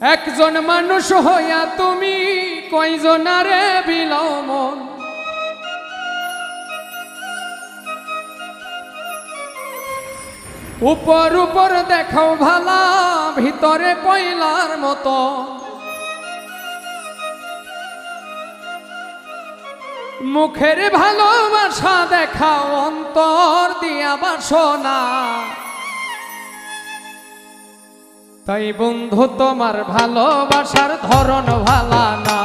একজন মানুষ হইয়া তুমি কয়জনারে বিলমন উপর উপর দেখাও ভালা, ভিতরে কয়লার মতো। মুখের ভালোবাসা দেখাও অন্তর দিয়া বাসনা। তাই বন্ধু, তোমার ভালোবাসার ধরন ভালা না।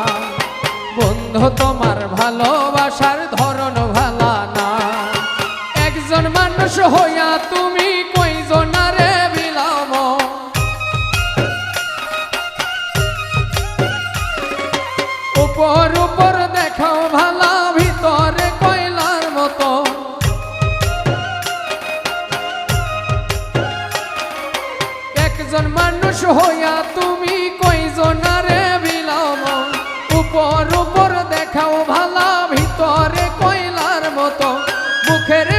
বন্ধু, তোমার ভালোবাসার ধরন ভালা না। একজন মানুষ হইয়া তুমি কইজনারে বিলাম উপর একজন মানুষ হইয়া তুমি কইজনারে বিলাম? উপর উপর দেখাও ভালা ভিতরে কয়লার মতো। মুখের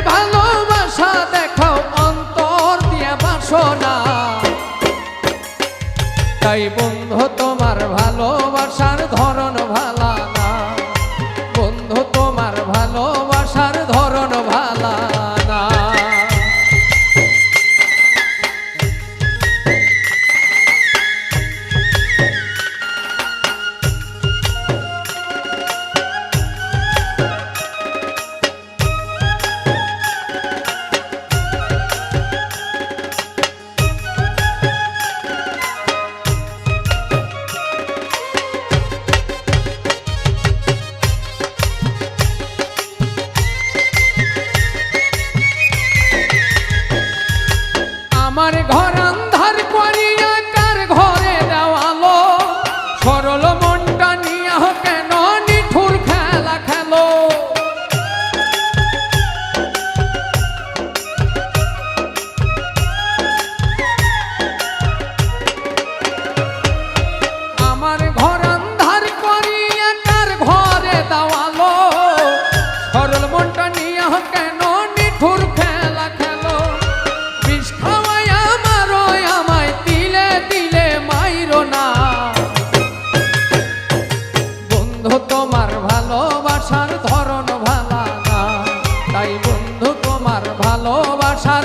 আমার ঘর ভালোবাসার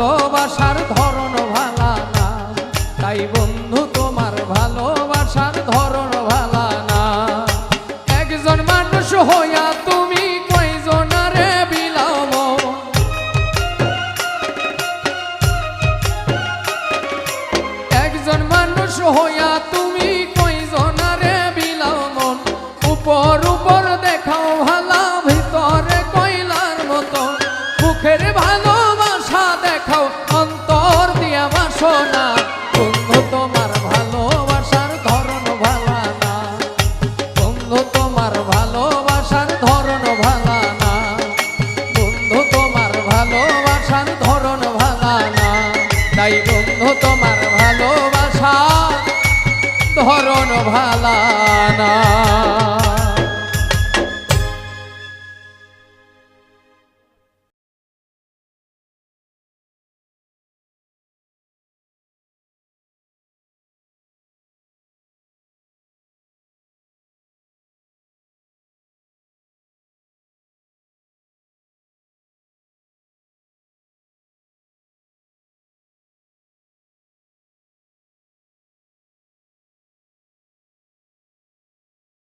ভালোবাসার ধরন ভালা না। তাই বন্ধু, তোমার ভালোবাসার ধরন ভালা না। একজন মানুষ হইয়া তুমি বিলাম মানুষ হইয়া তুমি কয়জনারে বিলামন উপর তোমার ভালোবাসা ধরন ভালা না।